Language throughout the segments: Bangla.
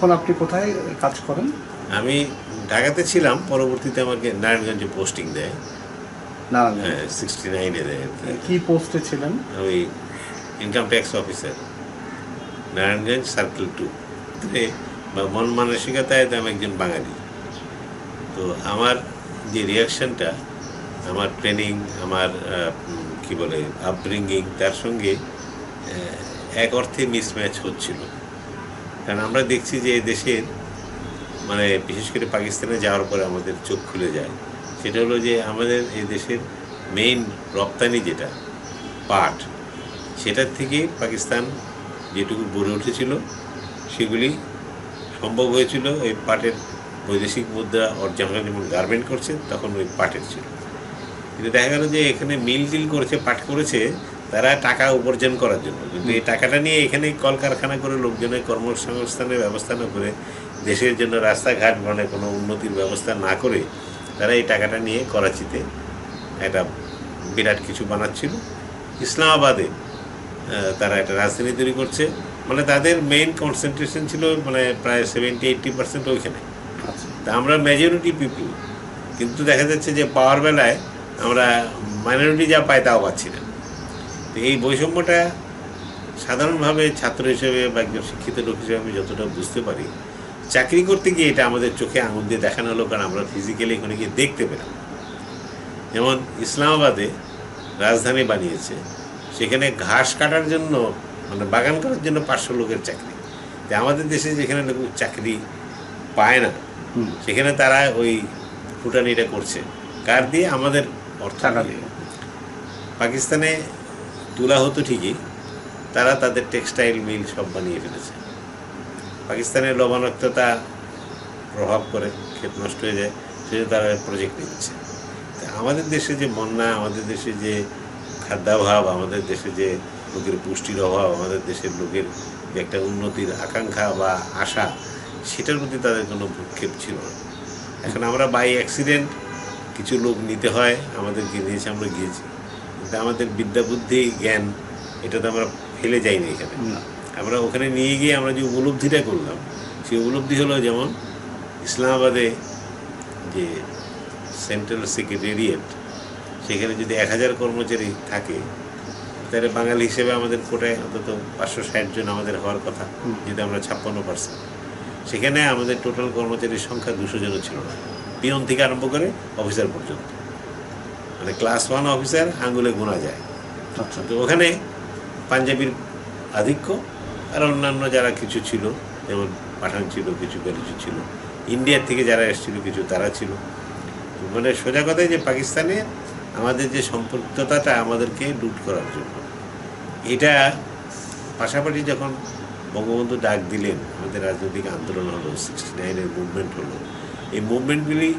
তখন আপনি কোথায় কাজ করেন? আমি ঢাকাতে ছিলাম পরবর্তীতে আমাকে নারায়ণগঞ্জে পোস্টিং দেয়। হ্যাঁ সিক্সটি নাইনে দেয় কি। পোস্টে ছিলেন? ওই income tax officer Narayanganj circle two বা মন মানসিকতায় আমি একজন বাঙালি। তো আমার যে রিয়াকশনটা আমার ট্রেনিং আমার কি বলে আপব্রিঙ্গিং তার সঙ্গে এক অর্থে মিসম্যাচ হচ্ছিল। কারণ আমরা দেখছি যে এই দেশের মানে বিশেষ করে পাকিস্তানে যাওয়ার পরে আমাদের চোখ খুলে যায়। সেটা হলো যে আমাদের এই দেশের মেইন রপ্তানি যেটা, পাট, সেটার থেকে পাকিস্তান যেটুকু গড়ে উঠেছিল, সেগুলি সম্ভব হয়েছিল এই পাটের বৈদেশিক মুদ্রা অর্জন যেমন গার্মেন্ট করছে, তখন ওই পাটের ছিল। কিন্তু দেখা গেল যে এখানে মিল টিল করেছে, পাট করেছে তারা টাকা উপার্জন করার জন্য। কিন্তু এই টাকাটা নিয়ে এখানে কলকারখানা করে লোকজনের কর্মসংস্থানের ব্যবস্থা না করে দেশের জন্য রাস্তাঘাট মানে কোনো উন্নতির ব্যবস্থা না করে তারা এই টাকাটা নিয়ে করাচিতে একটা বিরাট কিছু বানাচ্ছিল। ইসলামাবাদে তারা একটা রাজধানী তৈরি করছে। মানে তাদের মেইন কনসেন্ট্রেশন ছিল মানে প্রায় সেভেন্টি এইট্টি পার্সেন্ট ওইখানে। আচ্ছা। তা আমরা মেজরিটি পিপল কিন্তু দেখা যাচ্ছে যে পাওয়ার বেলায় আমরা মাইনরিটি যা পাই তাও পাচ্ছি না। এই বৈষম্যটা সাধারণভাবে ছাত্র হিসেবে বা একজন শিক্ষিত লোক হিসেবে আমি যতটা বুঝতে পারি চাকরি করতে গিয়ে এটা আমাদের চোখে আঙুল দিয়ে দেখানো হলো কারণ আমরা ফিজিক্যালি এখানে গিয়ে দেখতে পেলাম। যেমন ইসলামাবাদে রাজধানী বানিয়েছে সেখানে ঘাস কাটার জন্য মানে বাগান করার জন্য পাঁচশো লোকের চাকরি। তো আমাদের দেশে যেখানে লোক চাকরি পায় না সেখানে তারা ওই ফুটানিটা করছে। কার দিয়ে? আমাদের অর্থ। দিয়ে পাকিস্তানে তুলা হতো ঠিকই, তারা তাদের টেক্সটাইল মিল সব বানিয়ে ফেলেছে। পাকিস্তানের লবণাক্ততা প্রভাব করে ক্ষেত নষ্ট হয়ে যায়, সেজন্য তারা প্রজেক্ট নিচ্ছে আমাদের দেশে যে বন্যা, আমাদের দেশে যে খাদ্যাভাব, আমাদের দেশে যে লোকের পুষ্টির অভাব, আমাদের দেশের লোকের যে একটা উন্নতির আকাঙ্ক্ষা বা আশা, সেটার প্রতি তাদের কোনো ভূক্ষেপ ছিল না। এখন আমরা বাই অ্যাক্সিডেন্ট কিছু লোক নিতে হয়, আমাদেরকে নিয়েছে আমরা গিয়েছি। আমাদের বিদ্যা বুদ্ধি জ্ঞান এটা তো আমরা ফেলে যাইনি এখানে। আমরা ওখানে নিয়ে গিয়ে আমরা যে উপলব্ধিটা করলাম সেই উপলব্ধি হলো যেমন ইসলামাবাদে যে সেন্ট্রাল সেক্রেটারিয়েট সেখানে যদি এক হাজার কর্মচারী থাকে তাহলে বাঙালি হিসেবে আমাদের কোটায় অন্তত পাঁচশো ষাট জন আমাদের হওয়ার কথা। যদি আমরা ছাপ্পান্ন পার্সেন্ট সেখানে আমাদের টোটাল কর্মচারীর সংখ্যা দুশো জনও ছিল না। পিয়ন থেকে আরম্ভ করে অফিসার পর্যন্ত। মানে ক্লাস ওয়ান অফিসার আঙ্গুলে গোনা যায়। আচ্ছা। তো ওখানে পাঞ্জাবির আধিক্য আর অন্যান্য যারা কিছু ছিল যেমন পাঠান ছিল কিছু কিছু ছিল ইন্ডিয়ার থেকে যারা এসেছিল কিছু তারা ছিল। মানে সোজা কথায় যে পাকিস্তানে আমাদের যে সম্পৃক্ততাটা আমাদেরকে লুট করার জন্য। এটা পাশাপাশি যখন বঙ্গবন্ধু ডাক দিলেন আমাদের রাজনৈতিক আন্দোলন হলো সিক্সটি নাইনের মুভমেন্ট হলো এই মুভমেন্টগুলি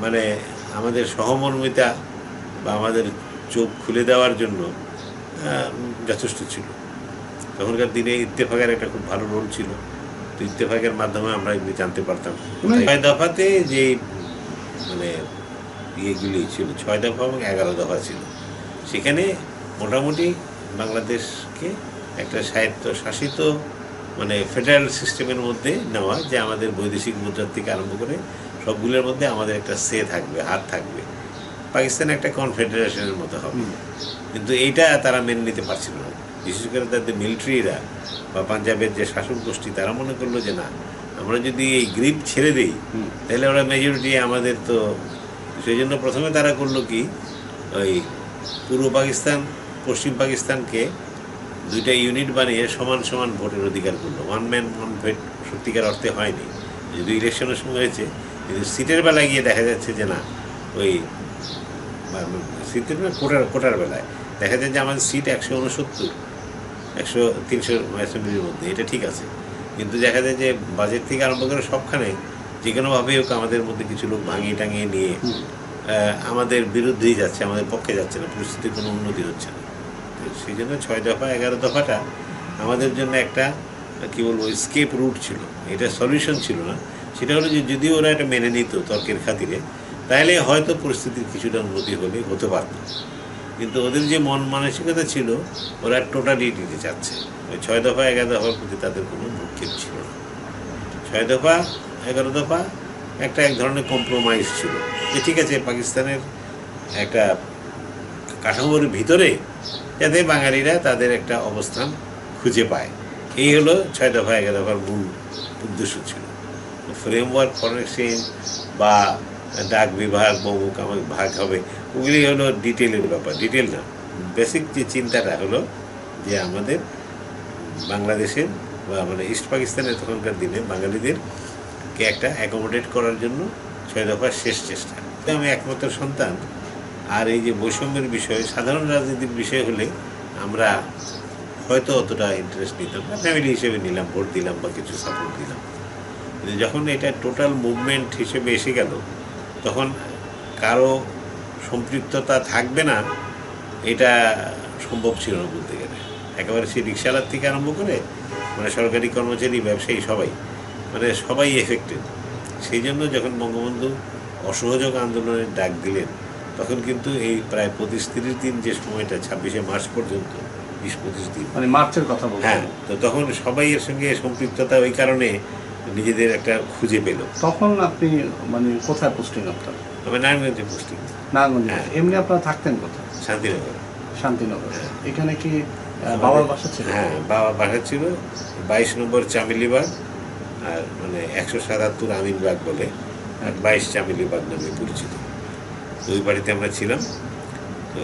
মানে আমাদের সহমর্মিতা বা আমাদের চোখ খুলে দেওয়ার জন্য যথেষ্ট ছিল। তখনকার দিনে ইত্তেফাকের একটা খুব ভালো রোল ছিল। তো ইত্তেফাকের মাধ্যমে আমরা এগুলি জানতে পারতাম। মানে- ছয় দফাতে যে মানে ইয়েগুলি ছিল ছয় দফা এবং এগারো দফা ছিল। সেখানে মোটামুটি বাংলাদেশকে একটা সাহিত্য শাসিত মানে ফেডারেল সিস্টেমের মধ্যে নেওয়া যে আমাদের বৈদেশিক মুদ্রার থেকে আরম্ভ করে সবগুলোর মধ্যে আমাদের একটা সে থাকবে হাত থাকবে। পাকিস্তান একটা কনফেডারেশনের মতো হবে। কিন্তু এইটা তারা মেনে নিতে পারছিল না। বিশেষ করে তাদের মিলিটারিরা বা পাঞ্জাবের যে শাসক গোষ্ঠী তারা মনে করল যে না আমরা যদি এই গ্রিপ ছেড়ে দিই তাহলে ওরা মেজরিটি আমাদের তো সেই জন্য প্রথমে তারা করল কি ওই পূর্ব পাকিস্তান পশ্চিম পাকিস্তানকে দুইটা ইউনিট বানিয়ে সমান সমান ভোটের অধিকার করল। ওয়ান ম্যান ওয়ান ভোট সত্যিকার অর্থে হয়নি। যদি ইলেকশনের সময় হয়েছে কিন্তু সিটের বেলায় গিয়ে দেখা যাচ্ছে যে না ওই সিটের কোটার কোটার বেলায়। দেখা যায় যে আমাদের সিট একশো উনসত্তর একশো তিনশো অ্যাসেম্বলির মধ্যে এটা ঠিক আছে। কিন্তু দেখা যায় যে বাজেট থেকে আরম্ভ করে সবখানে যে কোনোভাবেই হোক আমাদের মধ্যে কিছু লোক ভাঙিয়ে টাঙিয়ে নিয়ে আমাদের বিরুদ্ধেই যাচ্ছে আমাদের পক্ষে যাচ্ছে না পরিস্থিতির কোনো উন্নতি হচ্ছে না। তো সেই জন্য ছয় দফা এগারো দফাটা আমাদের জন্য একটা কী বলব স্কেপ রুট ছিল। এটা সলিউশন ছিল না। সেটা হলো যে যদি ওরা এটা মেনে নিত তর্কের খাতিরে তাহলে হয়তো পরিস্থিতির কিছুটা উন্নতি হলে হতে পারত। কিন্তু ওদের যে মন মানসিকতা ছিল, ওরা টোটালি দিতে চাচ্ছে। ওই ছয় দফা, এগারো দফার প্রতি তাদের কোনো ভূক্ষেপ ছিল না। ছয় দফা, এগারো দফা, একটা এক ধরনের কম্প্রোমাইজ ছিল। যে ঠিক আছে, পাকিস্তানের একটা কাঠামোর ভিতরে যাতে বাঙালিরা তাদের একটা অবস্থান খুঁজে পায়। এই হলো ছয় দফা, এগারো দফার মূল উদ্দেশ্য ছিল। ফ্রেমওয়ার্ক ফরেন এক্সচেঞ্জ বা ডাক বিভাগ অমুক আমাকে ভাগ হবে। ওগুলি হলো ডিটেলের ব্যাপার। ডিটেল না। বেসিক যে চিন্তাটা হলো যে আমাদের বাংলাদেশের বা মানে ইস্ট পাকিস্তানের তখনকার দিনে বাঙালিদেরকে একটা অ্যাকোমোডেট করার জন্য ছয় দফার শেষ চেষ্টা। আমি একমাত্র সন্তান। আর এই যে বৈষম্যের বিষয়, সাধারণ রাজনীতির বিষয় হলে আমরা হয়তো অতটা ইন্টারেস্ট নিতাম না। ফ্যামিলি হিসেবে নিলাম, ভোট দিলাম বা কিছু সাপোর্ট দিলাম। যখন এটা টোটাল মুভমেন্ট হিসেবে এসে গেল তখন কারও সম্পৃক্ততা থাকবে না এটা সম্ভব ছিল না বলতে গেলে। একেবারে সেই রিক্সাওয়ালার থেকে আরম্ভ করে মানে সরকারি কর্মচারী ব্যবসায়ী সবাই মানে সবাই এফেক্টেড সেই জন্য যখন বঙ্গবন্ধু অসহযোগ আন্দোলনের ডাক দিলেন তখন কিন্তু এই প্রায় পঁচিশ তিরিশ দিন যে সময়টা ছাব্বিশে মার্চ পর্যন্ত বিশ পঁচিশ দিন। মানে মার্চের কথা হ্যাঁ তো তখন সবাই এর সঙ্গে সম্পৃক্ততা ওই কারণে নিজেদের একটা খুঁজে পেল। তখন আপনি মানে কোথায় পোস্টিং আপনার? আমি নারায়ণগঞ্জে পোস্টিং নারায়ণগঞ্জে হ্যাঁ। এমনি আপনারা থাকতেন কোথায়? শান্তিনগর। শান্তিনগর। হ্যাঁ। এখানে কি বাবার বাসা ছিল? হ্যাঁ বাবা বাসা ছিল। বাইশ নম্বর চামেলিবাগ আর মানে একশো সাতাত্তর আমিনবাগ বলে আর বাইশ চামেলিবাগ নামে পরিচিত। ওই বাড়িতে আমরা ছিলাম। তো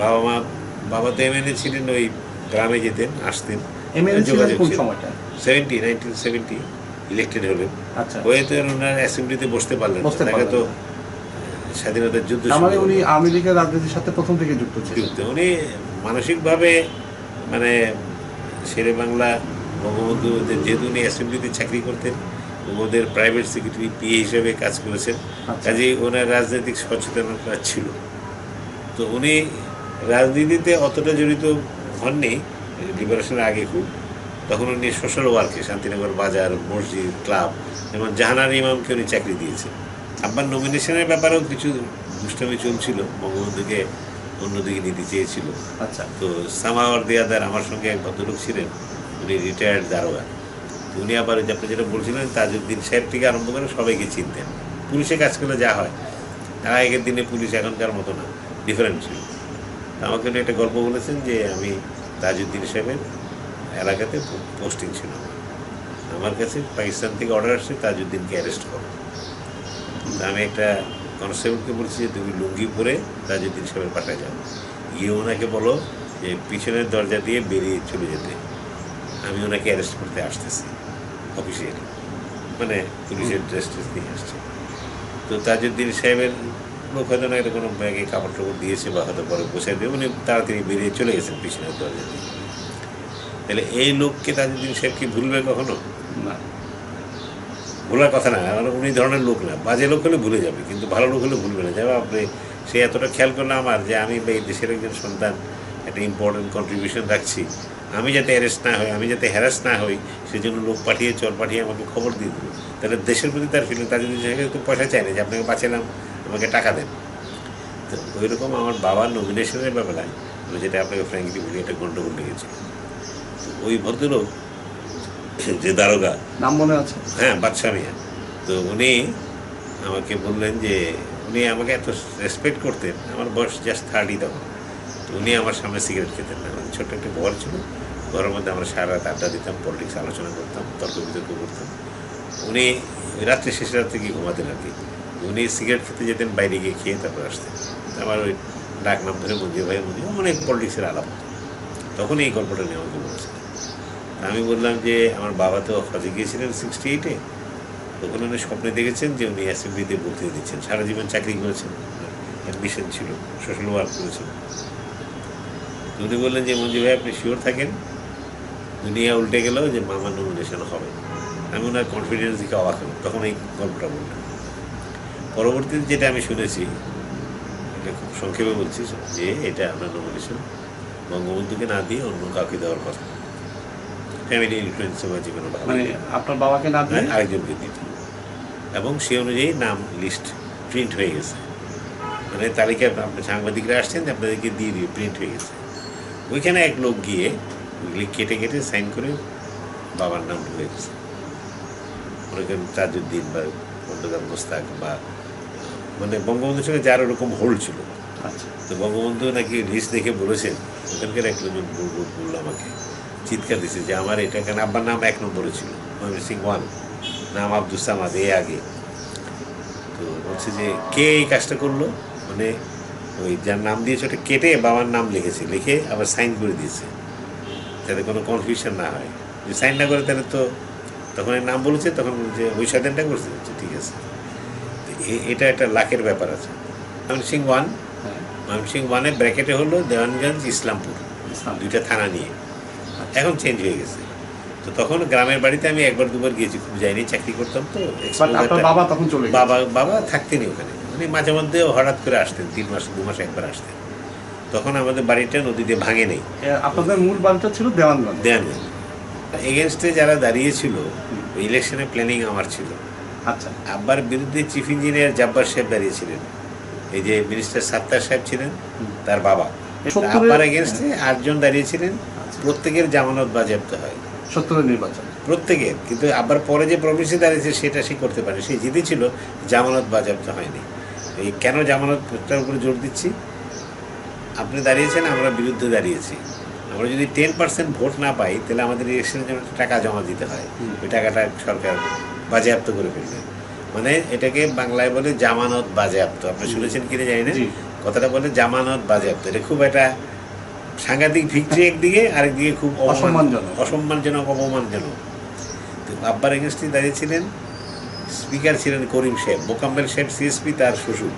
বাবা মা বাবা তো এমএনএ ছিলেন ওই গ্রামে যেতেন আসতেন। যোগাযোগ সময়টা সেভেন্টি নাইনটিন সেভেন্টি ইলেক্টেড হলেন আচ্ছা। হয়ে তো ওনার অ্যাসেম্বলিতে বসতে পারলেন। তাকে তো স্বাধীনতার যুদ্ধ মানে উনি লীগের রাজনীতির সাথে প্রথম থেকে যুক্ত ছিলেন। যুক্ত। উনি মানসিকভাবে মানে শেরে বাংলা বঙ্গবন্ধু যেহেতু উনি অ্যাসেম্বলিতে চাকরি করতেন ওদের প্রাইভেট সেক্রেটারি পিএ হিসেবে কাজ করেছেন। আচ্ছা। কাজেই ওনার রাজনৈতিক সচেতনতা ছিল। তো উনি রাজনীতিতে অতটা জড়িত হননি লিবারেশনের আগে খুব। তখন উনি সোশ্যাল ওয়ার্কে শান্তিনগর বাজার মসজিদ ক্লাব যেমন জাহানার ইমামকে উনি চাকরি দিয়েছেন। আব্বার নমিনেশনের ব্যাপারেও কিছু দুষ্টামি চলছিল বঙ্গবন্ধুকে অন্যদিকে নিতে চেয়েছিল। আচ্ছা। তো সামাওয়ার দেয়াদার আমার সঙ্গে এক ভদ্রলোক ছিলেন উনি রিটায়ার্ড দারোগা। তো উনি আবার ওই যে আপনি যেটা বলছিলেন তাজউদ্দিন সাহেব থেকে আরম্ভ করে সবাইকে চিনতেন। পুলিশে কাজ করলে যা হয়। আর আগের দিনে পুলিশ এখনকার মতো না ডিফারেন্ট ছিল। আমাকে উনি একটা গল্প বলেছেন যে আমি তাজউদ্দিন সাহেবের এলাকাতে পোস্টিং ছিল। আমার কাছে পাকিস্তান থেকে অর্ডার আসছে তাজউদ্দিনকে অ্যারেস্ট করো। আমি একটা কনস্টেবলকে বলছি যে তুমি লুঙ্গি পরে তাজউদ্দিন সাহেবের পাঠায় যাও। গিয়ে ওনাকে বলো যে পিছনের দরজা দিয়ে বেরিয়ে চলে যেতে। আমি ওনাকে অ্যারেস্ট করতে আসতেছি অফিসিয়াল মানে পুলিশের ড্রেস ট্রেস নিয়ে আসছে। তো তাজউদ্দিন সাহেবের লোক হয়তো না এটা কোনো ব্যাগে কাপড় টাপড় দিয়েছে বা হয়তো পরে বসে দিয়ে উনি তাড়াতাড়ি বেরিয়ে চলে গেছেন পিছনের দরজা দিয়ে। তাহলে এই লোককে তাজউদ্দিন সাহেব কি ভুলবে কখনো? না। ভোলার কথা না কারণ উনি ধরনের লোক না। বাজে লোক হলে ভুলে যাবে কিন্তু ভালো লোক হলে ভুলবে না। যাবে আপনি সে এতটা খেয়াল করল আমার যে আমি এই দেশের একজন সন্তান একটা ইম্পর্টেন্ট কন্ট্রিবিউশন রাখছি। আমি যাতে অ্যারেস্ট না হই আমি যাতে হ্যারাস না হই সেজন্য লোক পাঠিয়ে চল পাঠিয়ে আমাকে খবর দিয়ে দিল তাহলে দেশের প্রতি তার ফিলিং তার যদি সেখানে তো পয়সা চায় না যে আপনাকে বাঁচালাম আমাকে টাকা দেন। তো ওই রকম আমার বাবার নমিনেশনের ব্যাপারে আমি যেটা আপনাকে ফ্র্যাঙ্কলি বলি একটা গণ্ডগোল লেগেছে। ওই ভদ্রলোক যে দারোগা। নাম মনে আছে? হ্যাঁ বাদশাহ মিয়া। তো উনি আমাকে বললেন যে উনি আমাকে এত রেসপেক্ট করতেন আমার বয়স জাস্ট থার্টি তখন। তো উনি আমার সামনে সিগারেট খেতেন না। আমাদের ছোট্ট একটা ঘর ছিল। ঘরের মধ্যে আমরা সারা রাত আড্ডা দিতাম পলিটিক্স আলোচনা করতাম তর্ক বিতর্ক করতাম। উনি রাত্রে শেষ রাত্রে গিয়ে ঘুমাতেন আর কি। উনি সিগারেট খেতে যেতেন বাইরে গিয়ে খেয়ে তারপর আসতেন। আমার ওই ডাক নাম ধরে মঞ্জু ভাই মঞ্জু অনেক পলিটিক্সের আলাপ তখন এই গল্পটা নিয়ে আমাকে বলেছিলেন। আমি বললাম যে আমার বাবা তো হজে গিয়েছিলেন সিক্সটি এইটে তখন উনি স্বপ্নে দেখেছেন যে উনি অ্যাসেম্বলিতে বক্তৃতা দিচ্ছেন। সারা জীবন চাকরি করেছেন। অ্যাডমিশন ছিল সোশ্যাল ওয়ার্ক করেছেন। উনি বললেন যে, মঞ্জু ভাই, আপনি শিওর থাকেন? দুনিয়া উল্টে গেল যে মামার নমিনেশন হবে। আমি ওনার কনফিডেন্স দিকে অবাক হলাম। তখন এই গল্পটা বললাম পরবর্তীতে যেটা আমি শুনেছি, এটা খুব সংক্ষেপে বলছি যে, এটা আপনার নমিনেশন বঙ্গবন্ধুকে না দিয়ে অন্য কাউকে দেওয়ার কথা। ফ্যামিলি ইনফ্লুয়েন্স বা যে কোনো মানে আপনার বাবাকে না দিয়ে? হ্যাঁ, আরেকজনকে দিত এবং সে অনুযায়ী নাম লিস্ট প্রিন্ট হয়ে গেছে। মানে তালিকায় আপনার সাংবাদিকরা আসছেন আপনাদেরকে দিয়ে দিয়ে প্রিন্ট হয়ে গেছে। ওইখানে এক লোক গিয়ে ওইগুলি কেটে কেটে সাইন করে বাবার নাম ঢুকে গেছে। মনে করেন তাজউদ্দিন বা খন্দকার মোস্তাক বা মানে বঙ্গবন্ধুর সঙ্গে যার ওরকম হোল্ড ছিল। আচ্ছা। তো বঙ্গবন্ধু নাকি লিস্ট দেখে বলেছেন ওখানকার এক লোকজন বলল আমাকে। চিৎকার দিছে যে আমার এটা কেন আব্বার নাম এক নম্বরে ছিল ময়মন সিং ওয়ান। নাম আব্দুল সামাদ এ আগে। তো বলছে যে কে এই কাজটা করল? মানে ওই যার নাম দিয়েছে ওটা কেটে বাবার নাম লিখেছে লিখে আবার সাইন করে দিয়েছে যাতে কোনো কনফিউশন না হয়। যদি সাইন না করে তাহলে তো তখন এর নাম বলেছে তখন যে ওই স্বাধীনটা করছে। ঠিক আছে। এটা একটা লাখের ব্যাপার আছে। ময়মন সিং ওয়ান হ্যাঁ। ময়মনসিংহ ওয়ানে ব্র্যাকেটে হলো দেওয়ানগঞ্জ ইসলামপুর। দুইটা থানা নিয়ে। এখন চেঞ্জ হয়ে গেছে। তো তখন গ্রামের বাড়িতে আমি একবার দুবার গিয়েছি খুব যাইনি চাকরি করতাম তো। বাবা তখন চলে বাবা বাবা থাকতেনই ওখানে। মানে মাঝে মধ্যে হঠাৎ করে আসতেন তিন মাস দু মাস একবার আসতেন। তখন আমাদের বাড়িটা নদীতে ভাঙে নেই। আপনাদের মূল বাড়িটা ছিল দেওয়ানগঞ্জ? দেওয়ানগঞ্জ। এগেনস্টে যারা দাঁড়িয়েছিল ওই ইলেকশনের প্ল্যানিং আমার ছিল। আচ্ছা। আব্বার বিরুদ্ধে চিফ ইঞ্জিনিয়ার জাব্বার সাহেব দাঁড়িয়েছিলেন এই যে মিনিস্টার সাত্তার সাহেব ছিলেন তার বাবা। আব্বার এগেনস্টে আটজন দাঁড়িয়েছিলেন। প্রত্যেকের জামানত বাজেয়াপ্ত হয়। সত্তরের নির্বাচন। প্রত্যেকের কিন্তু আবার পরে যে প্রবেশে দাঁড়িয়েছে সেটা সে করতে পারে। সে জিতেছিল জামানত বাজেয়াপ্ত হয়নি। এই কেন জামানত জামানতটার উপরে জোর দিচ্ছি? আপনি দাঁড়িয়েছেন আমরা বিরুদ্ধে দাঁড়িয়েছি। আমরা যদি টেন পার্সেন্ট ভোট না পাই তাহলে আমাদের ইলেকশনের জন্য টাকা জমা দিতে হয়। ওই টাকাটা সরকার বাজেয়াপ্ত করে ফেলবে। মানে এটাকে বাংলায় বলে জামানত বাজেয়াপ্ত। আপনি শুনেছেন কিনা জানি না। কথাটা বলে জামানত বাজেয়াপ্ত। এটা খুব একটা সাংঘাতিক ভিক্টরি একদিকে আরেকদিকে খুব অসম্মানজনক। অসম্মানজনক অপমানজনক। তো আব্বার এগেনস্টে দাঁড়িয়েছিলেন স্পিকার ছিলেন করিম সাহেব মোকাম্মেল সাহেব সিএসপি তার শ্বশুর।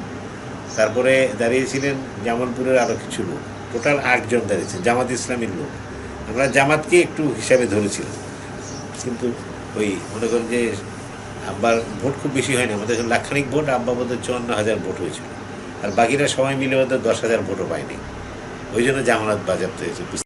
তারপরে দাঁড়িয়েছিলেন জামালপুরের আরও কিছু লোক। টোটাল আটজন দাঁড়িয়েছেন জামাত ইসলামীর লোক। আমরা জামাতকে একটু হিসাবে ধরেছিলাম। কিন্তু ওই মনে করেন যে আব্বার ভোট খুব বেশি হয়নি। আমাদের লাক্ষণিক ভোট আব্বা বোধহয় চুয়ান্ন হাজার ভোট হয়েছিল। আর বাকিরা সবাই মিলে বোধহয় দশ হাজার ভোটও পায়নি। ওই জন্য জামানত বাজার হয়েছে